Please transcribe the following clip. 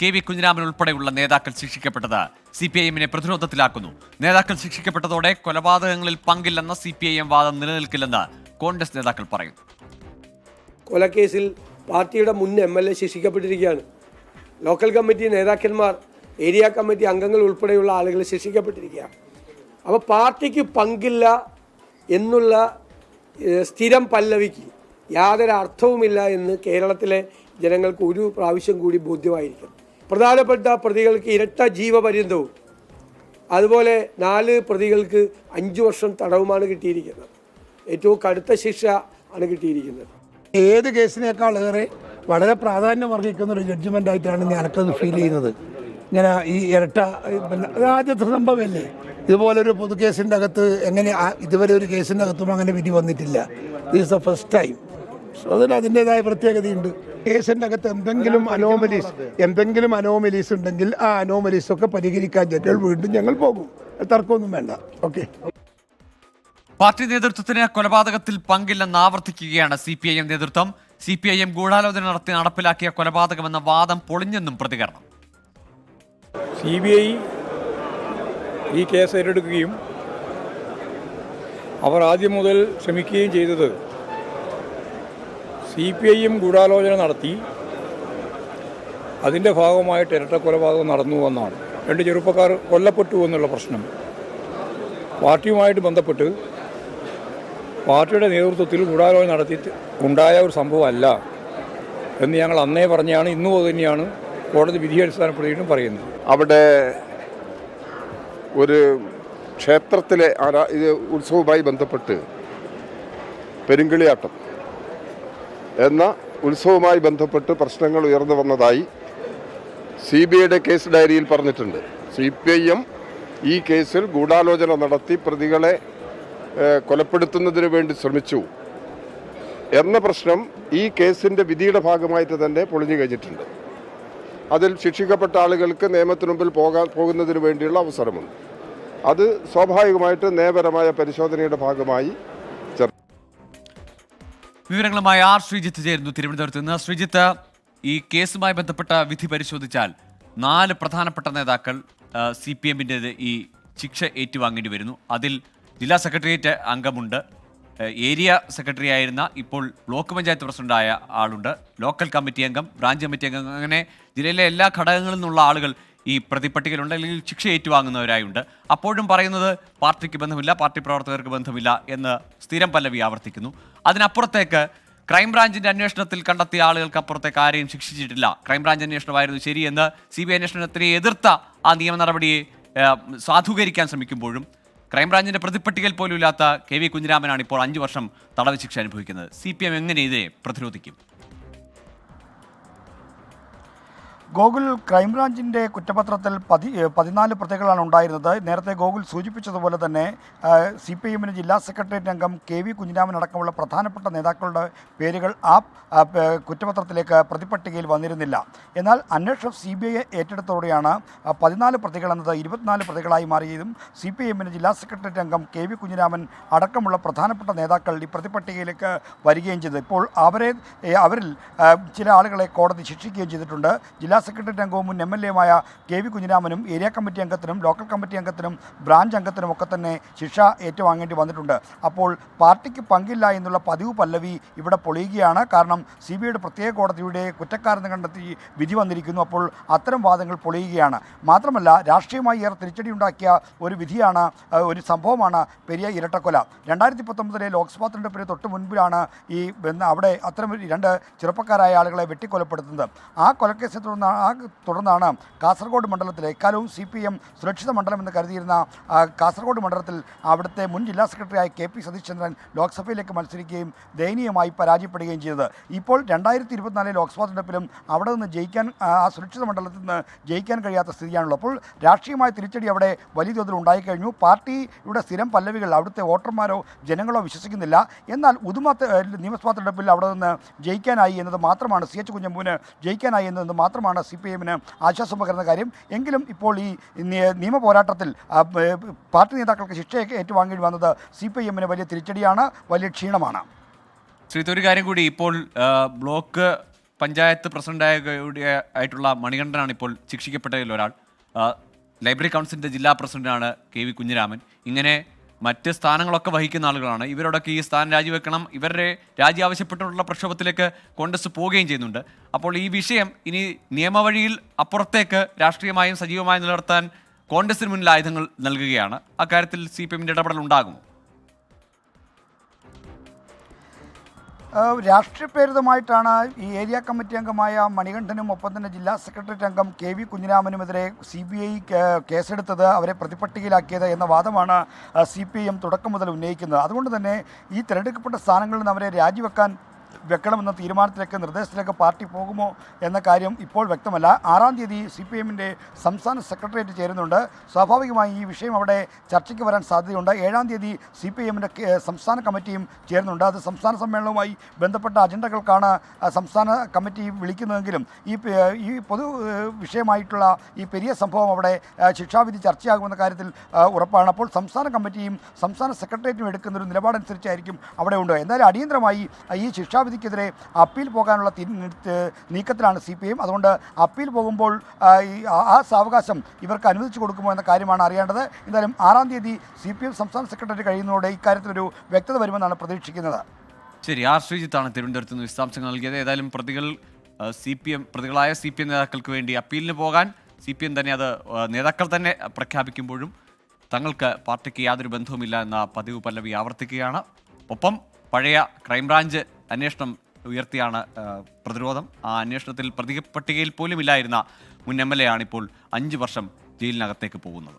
K V Kunhiraman ഉൾപ്പെടെയുള്ള നേതാക്കൾ ശിക്ഷിക്കപ്പെട്ടത് C P I എമ്മിനെ പ്രതിരോധത്തിലാക്കുന്നു. നേതാക്കൾ ശിക്ഷിക്കപ്പെട്ടതോടെ കൊലപാതകങ്ങളിൽ പങ്കില്ലെന്ന സി പി ഐ എം വാദം നിലനിൽക്കില്ലെന്ന് കോൺഗ്രസ് നേതാക്കൾ പറയുന്നു. കൊലക്കേസിൽ പാർട്ടിയുടെ മുൻ എം എൽ എ ശിക്ഷിക്കപ്പെട്ടിരിക്കുകയാണ്. ലോക്കൽ കമ്മിറ്റി നേതാക്കന്മാർ ഏരിയ കമ്മിറ്റി അംഗങ്ങൾ ഉൾപ്പെടെയുള്ള ആളുകൾ ശിക്ഷിക്കപ്പെട്ടിരിക്കുകയാണ്. അപ്പോൾ പാർട്ടിക്ക് പങ്കില്ല എന്നുള്ള സ്ഥിരം പല്ലവിക്ക് യാതൊരു അർത്ഥവുമില്ല എന്ന് കേരളത്തിലെ ജനങ്ങൾക്ക് ഒരു പ്രാവശ്യം കൂടി ബോധ്യമായിരിക്കും. പ്രധാനപ്പെട്ട പ്രതികൾക്ക് ഇരട്ട ജീവപര്യന്തവും. അതുപോലെ നാല് പ്രതികൾക്ക് അഞ്ച് വർഷം തടവുമാണ് കിട്ടിയിരിക്കുന്നത്. ഏറ്റവും കടുത്ത ശിക്ഷ ആണ് കിട്ടിയിരിക്കുന്നത്. ഏത് കേസിനേക്കാൾ ഏറെ വളരെ പ്രാധാന്യം അർഹിക്കുന്ന ഒരു ജഡ്ജ്മെന്റ് ആയിട്ടാണ് ഞാൻ ഞാനൊക്കത് ഫീൽ ചെയ്യുന്നത്. ഇങ്ങനെ ഈ ഇരട്ട ആദ്യത്തെ സംഭവമല്ലേ? ഇതുപോലൊരു പൊതു കേസിന്റെ അകത്ത് എങ്ങനെ ഇതുവരെ ഒരു കേസിന്റെ അകത്തും അങ്ങനെ വിധി വന്നിട്ടില്ല. ദിസ് ദ ഫസ്റ്റ് ടൈം അതിന് അതിന്റെതായ പ്രത്യേകതയുണ്ട്. കേസിന്റെ അകത്ത് എന്തെങ്കിലും അനോമലീസ് എന്തെങ്കിലും അനോമലീസ് ഉണ്ടെങ്കിൽ ആ അനോമലീസ് ഒക്കെ പരിഹരിക്കാൻ ഞങ്ങൾ വീണ്ടും ഞങ്ങൾ പോകും. തർക്കമൊന്നും വേണ്ട. ഓക്കെ പാർട്ടി നേതൃത്വത്തിന് കൊലപാതകത്തിൽ പങ്കില്ലെന്ന് ആവർത്തിക്കുകയാണ് സി പി ഐ എം നേതൃത്വം. സി പി ഐ എം ഗൂഢാലോചന നടത്തി നടപ്പിലാക്കിയ കൊലപാതകമെന്ന വാദം പൊളിഞ്ഞെന്നും പ്രതികരണം. സി ബി ഐ ഈ കേസ് ഏറ്റെടുക്കുകയും അവർ ആദ്യം മുതൽ ശ്രമിക്കുകയും ചെയ്തത് സി പി ഐ എം ഗൂഢാലോചന നടത്തി. അതിന്റെ ഭാഗമായിട്ട് ഇരട്ട കൊലപാതകം നടന്നു എന്നാണ്. രണ്ട് ചെറുപ്പക്കാർ കൊല്ലപ്പെട്ടു എന്നുള്ള പ്രശ്നം. പാർട്ടിയുമായിട്ട് ബന്ധപ്പെട്ട് പാർട്ടിയുടെ നേതൃത്വത്തിൽ ഗൂഢാലോചന നടത്തി ഉണ്ടായ ഒരു സംഭവമല്ല എന്ന് ഞങ്ങൾ അന്നേ പറഞ്ഞാണ് ഇന്നും അത് തന്നെയാണ് കോടതി വിധി അടിസ്ഥാനപ്പെടുത്തിയിട്ടും പറയുന്നത്. അവിടെ ഒരു ക്ഷേത്രത്തിലെ ആരാ ഇത് ഉത്സവവുമായി ബന്ധപ്പെട്ട് പെരുങ്കളിയാട്ടം. എന്ന ഉത്സവവുമായി ബന്ധപ്പെട്ട് പ്രശ്നങ്ങൾ ഉയർന്നു വന്നതായി സി ബി ഐയുടെ കേസ് ഡയറിയിൽ പറഞ്ഞിട്ടുണ്ട്. സി പി ഐ എം ഈ കേസിൽ ഗൂഢാലോചന നടത്തി പ്രതികളെ കൊലപ്പെടുത്തുന്നതിന് വേണ്ടി ശ്രമിച്ചു എന്ന പ്രശ്നം ഈ കേസിന്റെ വിധിയുടെ ഭാഗമായിട്ട് തന്നെ പൊളിഞ്ഞു കഴിഞ്ഞിട്ടുണ്ട്. അതിൽ ശിക്ഷിക്കപ്പെട്ട ആളുകൾക്ക് നിയമത്തിന് മുമ്പിൽ പോകാൻ പോകുന്നതിന് വേണ്ടിയുള്ള അവസരമുണ്ട്. അത് സ്വാഭാവികമായിട്ട് നിയമപരമായ പരിശോധനയുടെ ഭാഗമായി വിവരങ്ങളുമായി ആർ ശ്രീജിത്ത് ചേരുന്നു തിരുവനന്തപുരത്ത് നിന്ന്. ശ്രീജിത്ത് ഈ കേസുമായി ബന്ധപ്പെട്ട വിധി പരിശോധിച്ചാൽ നാല് പ്രധാനപ്പെട്ട നേതാക്കൾ സി പി എമ്മിന്റെ ഈ ശിക്ഷ ഏറ്റുവാങ്ങേണ്ടി വരുന്നു. അതിൽ ജില്ലാ സെക്രട്ടേറിയറ്റ് അംഗമുണ്ട്. ഏരിയ സെക്രട്ടറി ആയിരുന്ന ഇപ്പോൾ ബ്ലോക്ക് പഞ്ചായത്ത് പ്രസിഡന്റായ ആളുണ്ട്. ലോക്കൽ കമ്മിറ്റി അംഗം ബ്രാഞ്ച് കമ്മിറ്റി അംഗം അങ്ങനെ ജില്ലയിലെ എല്ലാ ഘടകങ്ങളിൽ നിന്നുള്ള ആളുകൾ ഈ പ്രതിപട്ടികയിലുണ്ട് അല്ലെങ്കിൽ ശിക്ഷ ഏറ്റുവാങ്ങുന്നവരായുണ്ട്. അപ്പോഴും പറയുന്നത് പാർട്ടിക്ക് ബന്ധമില്ല പാർട്ടി പ്രവർത്തകർക്ക് ബന്ധമില്ല എന്ന് സ്ഥിരം പല്ലവി ആവർത്തിക്കുന്നു. അതിനപ്പുറത്തേക്ക് ക്രൈംബ്രാഞ്ചിന്റെ അന്വേഷണത്തിൽ കണ്ടെത്തിയ ആളുകൾക്ക് അപ്പുറത്തേക്ക് ആരെയും ശിക്ഷിച്ചിട്ടില്ല. ക്രൈംബ്രാഞ്ച് അന്വേഷണമായിരുന്നു ശരിയെന്ന് സി ബി ഐ അന്വേഷണത്തിനെ എതിർത്ത ആ നിയമ നടപടിയെ സാധൂകരിക്കാൻ ശ്രമിക്കുമ്പോഴും ക്രൈംബ്രാഞ്ചിന്റെ പ്രതിപ്പട്ടികയിൽ പോലും ഇല്ലാത്ത കെ വി കുഞ്ഞിരാമനാണ് ഇപ്പോൾ അഞ്ചു വർഷം തടവ് ശിക്ഷ അനുഭവിക്കുന്നത്. സി പി എം എങ്ങനെ ഇതിനെ പ്രതിരോധിക്കും? ഗോകുൽ ക്രൈംബ്രാഞ്ചിന്റെ കുറ്റപത്രത്തിൽ പതി പതിനാല് പ്രതികളാണ് ഉണ്ടായിരുന്നത്. നേരത്തെ ഗോകുൽ സൂചിപ്പിച്ചതുപോലെ തന്നെ സി പി എമ്മിന് ജില്ലാ സെക്രട്ടേറിയറ്റ് അംഗം കെ വി കുഞ്ഞിരാമൻ അടക്കമുള്ള പ്രധാനപ്പെട്ട നേതാക്കളുടെ പേരുകൾ ആ കുറ്റപത്രത്തിലേക്ക് പ്രതിപട്ടികയിൽ വന്നിരുന്നില്ല. എന്നാൽ അന്വേഷണം സി ബി ഐ ഏറ്റെടുത്തോടെയാണ് പതിനാല് പ്രതികൾ എന്നത് ഇരുപത്തിനാല് പ്രതികളായി മാറിയതും സി പി എമ്മിന് ജില്ലാ സെക്രട്ടേറിയറ്റ് അംഗം കെ വി കുഞ്ഞിരാമൻ അടക്കമുള്ള പ്രധാനപ്പെട്ട നേതാക്കൾ ഈ പ്രതിപട്ടികയിലേക്ക് വരികയും ചെയ്തു. ഇപ്പോൾ അവരെ അവരിൽ ചില ആളുകളെ കോടതി ശിക്ഷിക്കുകയും ചെയ്തിട്ടുണ്ട്. ജില്ലാ സെക്രട്ടേറിയറ്റ് അംഗവും മുൻ എം എൽ എയുമായ കെ വി കുഞ്ഞിരാമനും ഏരിയ കമ്മിറ്റി അംഗത്തിനും ലോക്കൽ കമ്മിറ്റി അംഗത്തിനും ബ്രാഞ്ച് അംഗത്തിനും ഒക്കെ തന്നെ ശിക്ഷ ഏറ്റുവാങ്ങേണ്ടി വന്നിട്ടുണ്ട്. അപ്പോൾ പാർട്ടിക്ക് പങ്കില്ല എന്നുള്ള പതിവ് പല്ലവി ഇവിടെ പൊളിയുകയാണ്. കാരണം സി ബി ഐയുടെ പ്രത്യേക കോടതിയുടെ കുറ്റക്കാരെന്ന് കണ്ടെത്തി വിധി വന്നിരിക്കുന്നു. അപ്പോൾ അത്തരം വാദങ്ങൾ പൊളിയുകയാണ്. മാത്രമല്ല രാഷ്ട്രീയമായി ഏറെ തിരിച്ചടി ഉണ്ടാക്കിയ ഒരു വിധിയാണ് ഒരു സംഭവമാണ് പെരിയ ഇരട്ടക്കൊല. രണ്ടായിരത്തി പത്തൊമ്പതിലെ ലോക്സഭാ തെരഞ്ഞെടുപ്പിന് തൊട്ട് മുൻപിലാണ് ഈ അവിടെ അത്തരം രണ്ട് ചെറുപ്പക്കാരായ ആളുകളെ വെട്ടിക്കൊലപ്പെടുത്തുന്നത്. ആ കൊലക്കേസിനെ തുടർന്ന് ആ തുടർന്നാണ് കാസർഗോഡ് മണ്ഡലത്തിലെ എക്കാലവും സി പി എം സുരക്ഷിത മണ്ഡലം എന്ന് കരുതിയിരുന്ന കാസർഗോഡ് മണ്ഡലത്തിൽ അവിടുത്തെ മുൻ ജില്ലാ സെക്രട്ടറിയായ കെ പി സതീശ്ചന്ദ്രൻ ലോക്സഭയിലേക്ക് മത്സരിക്കുകയും ദയനീയമായി പരാജയപ്പെടുകയും ചെയ്തത്. ഇപ്പോൾ രണ്ടായിരത്തി ഇരുപത്തിനാലിലെ ലോക്സഭാ തെരഞ്ഞെടുപ്പിലും അവിടെ നിന്ന് ജയിക്കാൻ ആ സുരക്ഷിത മണ്ഡലത്തിൽ നിന്ന് ജയിക്കാൻ കഴിയാത്ത സ്ഥിതിയാണുള്ളത്. അപ്പോൾ രാഷ്ട്രീയമായ തിരിച്ചടി അവിടെ വലിയ തോതിൽ ഉണ്ടായിക്കഴിഞ്ഞു. പാർട്ടിയുടെ സ്ഥിരം പല്ലവികൾ അവിടുത്തെ വോട്ടർമാരോ ജനങ്ങളോ വിശ്വസിക്കുന്നില്ല. എന്നാൽ ഉദുമ നിയമസഭാ തെരഞ്ഞെടുപ്പിൽ അവിടെ നിന്ന് ജയിക്കാനായി എന്നത് മാത്രമാണ് സി എച്ച് കുഞ്ഞമ്പൂന് ജയിക്കാനായി എന്നത് മാത്രമാണ് സി പി എമ്മിന് ആശ്വാസം പകരുന്ന കാര്യം. എങ്കിലും ഇപ്പോൾ ഈ നിയമ പോരാട്ടത്തിൽ പാർട്ടി നേതാക്കൾക്ക് ശിക്ഷയൊക്കെ ഏറ്റുവാങ്ങേണ്ടി വന്നത് സി പി എമ്മിന് വലിയ തിരിച്ചടിയാണ് വലിയ ക്ഷീണമാണ്. ശ്രീത്ത് ഒരു കാര്യം കൂടി. ഇപ്പോൾ ബ്ലോക്ക് പഞ്ചായത്ത് പ്രസിഡന്റായ ആയിട്ടുള്ള മണികണ്ഠനാണ് ഇപ്പോൾ ശിക്ഷിക്കപ്പെട്ടതിൽ ഒരാൾ. ലൈബ്രറി കൗൺസിലിന്റെ ജില്ലാ പ്രസിഡന്റാണ് കെ വി കുഞ്ഞിരാമൻ. ഇങ്ങനെ മറ്റ് സ്ഥാനങ്ങളൊക്കെ വഹിക്കുന്ന ആളുകളാണ്. ഇവരോടൊക്കെ ഈ സ്ഥാനം രാജിവെക്കണം. ഇവരുടെ രാജി ആവശ്യപ്പെട്ടുള്ള പ്രക്ഷോഭത്തിലേക്ക് കോൺഗ്രസ് പോവുകയും ചെയ്യുന്നുണ്ട്. അപ്പോൾ ഈ വിഷയം ഇനി നിയമവഴിയിൽ അപ്പുറത്തേക്ക് രാഷ്ട്രീയമായും സജീവമായും നിലനിർത്താൻ കോൺഗ്രസിന് മുന്നിൽ ആയുധങ്ങൾ നൽകുകയാണ്. അക്കാര്യത്തിൽ സി പി എമ്മിന്റെ ഇടപെടൽ ഉണ്ടാകുമോ? രാഷ്ട്രീയപ്രേരിതമായിട്ടാണ് ഈ ഏരിയ കമ്മിറ്റി അംഗമായ മണികണ്ഠനും ഒപ്പം തന്നെ ജില്ലാ സെക്രട്ടേറിയറ്റ് അംഗം കെ വി കുഞ്ഞിരാമനുമെതിരെ സി ബി ഐ കേസെടുത്തത് അവരെ പ്രതിപട്ടികയിലാക്കിയത് എന്ന വാദമാണ് സി പി ഐ എം തുടക്കം മുതൽ ഉന്നയിക്കുന്നത്. അതുകൊണ്ട് തന്നെ ഈ തിരഞ്ഞെടുക്കപ്പെട്ട സ്ഥാനങ്ങളിൽ നിന്ന് അവരെ രാജിവെക്കാൻ വെക്കണമെന്ന തീരുമാനത്തിലേക്ക് നിർദ്ദേശത്തിലേക്ക് പാർട്ടി പോകുമോ എന്ന കാര്യം ഇപ്പോൾ വ്യക്തമല്ല. ആറാം തീയതി സി പി എമ്മിന്റെ സംസ്ഥാന സെക്രട്ടേറിയറ്റ് ചേരുന്നുണ്ട്. സ്വാഭാവികമായി ഈ വിഷയം അവിടെ ചർച്ചയ്ക്ക് വരാൻ സാധ്യതയുണ്ട്. ഏഴാം തീയതി സി പി എമ്മിന്റെ സംസ്ഥാന കമ്മിറ്റിയും ചേരുന്നുണ്ട്. അത് സംസ്ഥാന സമ്മേളനവുമായി ബന്ധപ്പെട്ട അജണ്ടകൾക്കാണ് സംസ്ഥാന കമ്മിറ്റി വിളിക്കുന്നതെങ്കിലും ഈ ഈ പൊതു വിഷയമായിട്ടുള്ള ഈ പെരിയ സംഭവം അവിടെ ശിക്ഷാവിധി ചർച്ചയാകുമെന്ന കാര്യത്തിൽ ഉറപ്പാണ്. അപ്പോൾ സംസ്ഥാന കമ്മിറ്റിയും സംസ്ഥാന സെക്രട്ടേറിയറ്റും എടുക്കുന്ന ഒരു നിലപാടനുസരിച്ചായിരിക്കും അവിടെ ഉണ്ട്. എന്തായാലും അടിയന്തരമായി ഈ ശിക്ഷാവിധിക്കെതിരെ അപ്പീൽ പോകാനുള്ള നീക്കത്തിലാണ് സി പി എം. അതുകൊണ്ട് അപ്പീൽ പോകുമ്പോൾ ഈ ആ സാവകാശം ഇവർക്ക് അനുവദിച്ചു കൊടുക്കുമോ എന്ന കാര്യമാണ് അറിയേണ്ടത്. എന്തായാലും ആറാം തീയതി സി പി എം സംസ്ഥാന സെക്രട്ടറി കഴിയുന്നതോടെ ഇക്കാര്യത്തിലൊരു വ്യക്തത വരുമെന്നാണ് പ്രതീക്ഷിക്കുന്നത്. ശരി ആർ. ശ്രീജിത്താണ് തിരുവനന്തപുരത്ത് നിന്ന് വിശദാംശങ്ങൾ നൽകിയത്. ഏതായാലും പ്രതികൾ സി പി എം പ്രതികളായ സി പി എം നേതാക്കൾക്ക് വേണ്ടി അപ്പീലിന് പോകാൻ സി പി എം തന്നെ അത് നേതാക്കൾ തന്നെ പ്രഖ്യാപിക്കുമ്പോഴും തങ്ങൾക്ക് പാർട്ടിക്ക് യാതൊരു ബന്ധവുമില്ല എന്ന പതിവ് പല്ലവി ആവർത്തിക്കുകയാണ്. ഒപ്പം പഴയ ക്രൈംബ്രാഞ്ച് അന്വേഷണം ഉയർത്തിയാണ് പ്രതിരോധം. ആ അന്വേഷണത്തിൽ പ്രതി പട്ടികയിൽ പോലും ഇല്ലായിരുന്ന മുൻ എം എൽ എ ആണിപ്പോൾ അഞ്ച് വർഷം ജയിലിനകത്തേക്ക് പോകുന്നത്.